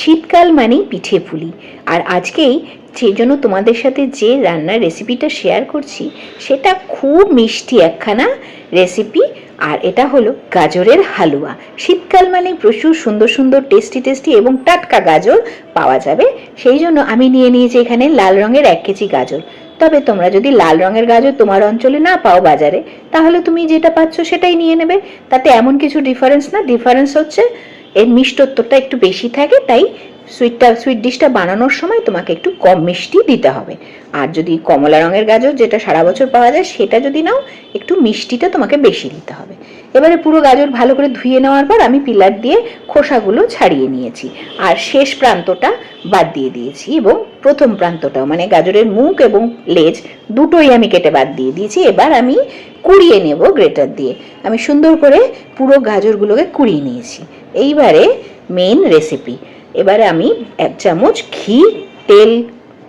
শীতকাল মানেই পিঠে পুলি। আর আজকেই সেই জন্য তোমাদের সাথে যে রান্নার রেসিপিটা শেয়ার করছি, সেটা খুব মিষ্টি একখানা রেসিপি আর এটা হলো গাজরের হালুয়া। শীতকাল মানে প্রচুর সুন্দর সুন্দর টেস্টি টেস্টি এবং টাটকা গাজর পাওয়া যাবে। সেই জন্য আমি নিয়ে নিয়েছি এখানে লাল রঙের এক কেজি গাজর। তবে তোমরা যদি লাল রঙের গাজর তোমার অঞ্চলে না পাও বাজারে, তাহলে তুমি যেটা পাচ্ছ সেটাই নিয়ে নেবে। তাতে এমন কিছু ডিফারেন্স না। ডিফারেন্স হচ্ছে এর মিষ্টত্বটা একটু বেশি থাকে, তাই সুইটটা সুইট ডিশটা বানানোর সময় তোমাকে একটু কম মিষ্টি দিতে হবে। আর যদি কমলা রঙের গাজর, যেটা সারা বছর পাওয়া যায়, সেটা যদি নাও, একটু মিষ্টিটা তোমাকে বেশি দিতে হবে। এবারে পুরো গাজর ভালো করে ধুয়ে নেওয়ার পর আমি পিলার দিয়ে খোসাগুলো ছাড়িয়ে নিয়েছি। আর শেষ প্রান্তটা বাদ দিয়ে দিয়েছি এবং প্রথম প্রান্তটাও মানে গাজরের মুখ এবং লেজ দুটোই আমি কেটে বাদ দিয়ে দিয়েছি। এবার আমি কুড়িয়ে নেব গ্রেটার দিয়ে। আমি সুন্দর করে পুরো গাজরগুলোকে কুড়িয়ে নিয়েছি। এইবারে মেন রেসিপি এবারে আমি এক চামচ ঘি, তেল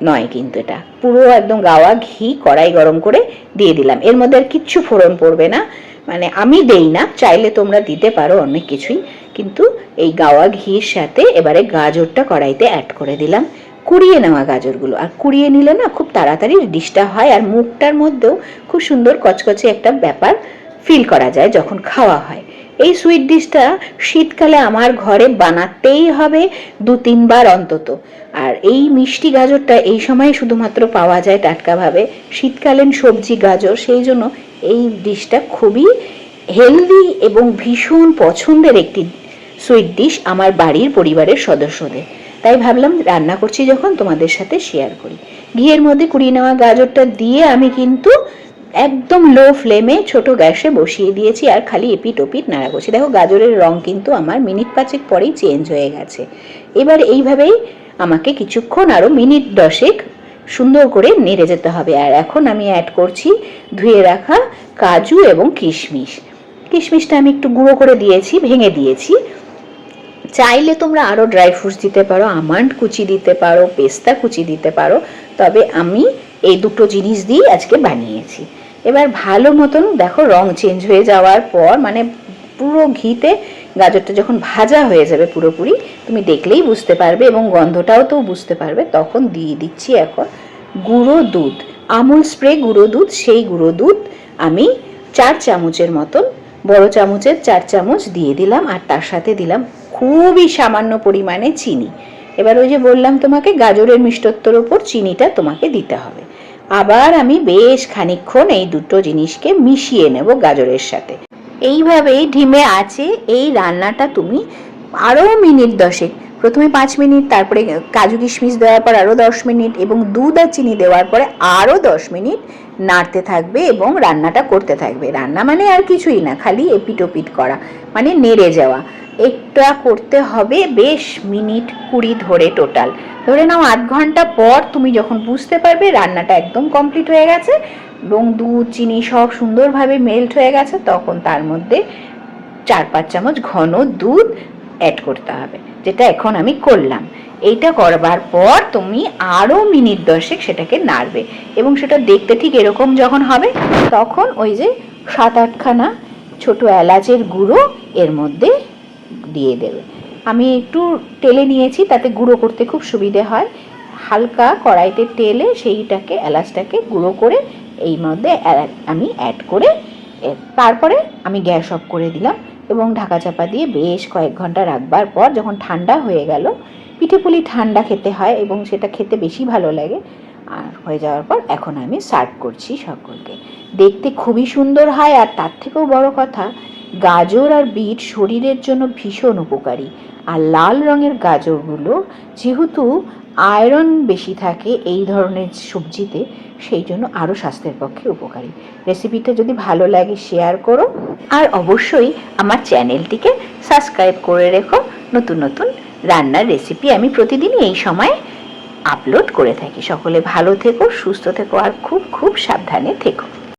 নয় কিন্তু এটা। পুরো একদম গাওয়া ঘি, কড়াই গরম করে দিয়ে দিলাম। এর মধ্যে আর কিচ্ছু ফোড়ন পড়বে না। মানে আমি দেই না, চাইলে তোমরা দিতে পারো অনেক কিছুই। কিন্তু এই গাওয়া ঘির সাথে এবারে গাজরটা কড়াইতে অ্যাড করে দিলাম। কুড়িয়ে নেওয়া গাজরগুলো। আর কুড়িয়ে নিলে না খুব তাড়াতাড়ি ডিশটা হয়। আর মুখটার মধ্যেও খুব সুন্দর কচকচে একটা ব্যাপার ফিল করা যায় যখন খাওয়া হয়। এই সুইট ডিশটা শীতকালে আমার ঘরে বানাতেই হবে দু তিনবার অন্তত। আর এই মিষ্টি গাজরটা এই সময় শুধুমাত্র পাওয়া যায় টাটকাভাবে শীতকালীন সবজি গাজর, সেই জন্য এই ডিশটা খুবই হেলদি এবং ভীষণ পছন্দের একটি সুইট ডিশ আমার বাড়ির পরিবারের সদস্যদের। তাই ভাবলাম রান্না করছি যখন তোমাদের সাথে শেয়ার করি। ঘিয়ের মধ্যে কুড়িয়ে নেওয়া গাজরটা দিয়ে আমি কিন্তু একদম লো ফ্লেমে ছোট গ্যাসে বসিয়ে দিয়েছি আর খালি এপিট ওপিট নাড়া করছি। দেখো গাজরের রং কিন্তু আমার মিনিট পাঁচেক পরেই চেঞ্জ হয়ে গেছে। এবার এইভাবেই আমাকে কিছুক্ষণ আরও মিনিট দশেক সুন্দর করে নেড়ে যেতে হবে। আর এখন আমি অ্যাড করছি ধুয়ে রাখা কাজু এবং কিশমিশ। কিশমিশটা আমি একটু গুঁড়ো করে দিয়েছি, ভেঙে দিয়েছি। চাইলে তোমরা আরও ড্রাই ফ্রুটস দিতে পারো, আমান্ড কুচি দিতে পারো, পেস্তা কুচি দিতে পারো। তবে আমি এই দুটো জিনিস দিয়ে আজকে বানিয়েছি। এবার ভালো মতন দেখো রং চেঞ্জ হয়ে যাওয়ার পর মানে পুরো ঘিতে গাজরটা যখন ভাজা হয়ে যাবে পুরোপুরি, তুমি দেখলেই বুঝতে পারবে এবং গন্ধটাও তো বুঝতে পারবে। তখন দিয়ে দিচ্ছি এখন গুঁড়ো দুধ। আমুল স্প্রে গুঁড়ো দুধ, সেই গুঁড়ো দুধ আমি চার চামচের মতন, বড় চামচের চার চামচ দিয়ে দিলাম আর তার সাথে দিলাম খুবই সামান্য পরিমাণে চিনি। এবার ওই যে বললাম তোমাকে গাজরের মিষ্টত্বর ওপর চিনিটা তোমাকে দিতে হবে। আবার আমি বেশ খানিকক্ষণ এই দুটো জিনিসকে মিশিয়ে নেব গাজরের সাথে। এইভাবেই ঢিমে আছে এই রান্নাটা তুমি আরও মিনিট দশেক। প্রথমে পাঁচ মিনিট, তারপরে কাজু কিশমিশ দেওয়ার পর আরও দশ মিনিট এবং দুধ আর চিনি দেওয়ার পরে আরও দশ মিনিট নাড়তে থাকবে এবং রান্নাটা করতে থাকবে। রান্না মানে আর কিছুই না, খালি এপিট ওপিট করা মানে নেড়ে যাওয়া। এটা করতে হবে বেশ মিনিট কুড়ি ধরে টোটাল ধরে নাও আধ ঘণ্টা পর তুমি যখন বুঝতে পারবে রান্নাটা একদম কমপ্লিট হয়ে গেছে এবং দুধ, চিনি সব সুন্দরভাবে মেল্ট হয়ে গেছে, তখন তার মধ্যে চার পাঁচ চামচ ঘন দুধ অ্যাড করতে হবে, যেটা এখন আমি করলাম। এইটা করবার পর তুমি আরও মিনিট দশেক সেটাকে নাড়বে এবং সেটা দেখতে ঠিক এরকম যখন হবে, তখন ওই যে সাত আটখানা ছোট এলাচের গুঁড়ো এর মধ্যে দিয়ে দেবে। আমি একটু টেলে নিয়েছি, তাতে গুঁড়ো করতে খুব সুবিধে হয়। হালকা কড়াইতে টেলে সেইটাকে, এলাচটাকে গুঁড়ো করে এই মধ্যে আমি অ্যাড করে তারপরে আমি গ্যাস অফ করে দিলাম এবং ঢাকা চাপা দিয়ে বেশ কয়েক ঘণ্টা রাখবার পর যখন ঠান্ডা হয়ে গেল পিঠে পুলি ঠান্ডা খেতে হয় এবং সেটা খেতে বেশি ভালো লাগে আর হয়ে যাওয়ার পর এখন আমি সার্ভ করছি সকলকে। দেখতে খুবই সুন্দর হয় আর তার থেকেও বড় কথা, গাজর আর বিট শরীরের জন্য ভীষণ উপকারী। আর লাল রঙের গাজরগুলো যেহেতু আয়রন বেশি থাকে এই ধরনের সবজিতে, সেই জন্য আরও স্বাস্থ্যের পক্ষে উপকারী। রেসিপিটা যদি ভালো লাগে শেয়ার করো আর অবশ্যই আমার চ্যানেলটিকে সাবস্ক্রাইব করে রেখো। নতুন নতুন রান্নার রেসিপি আমি প্রতিদিনই এই সময় আপলোড করে থাকি। সকলে ভালো থেকো সুস্থ থেকো আর খুব খুব সাবধানে থেকো।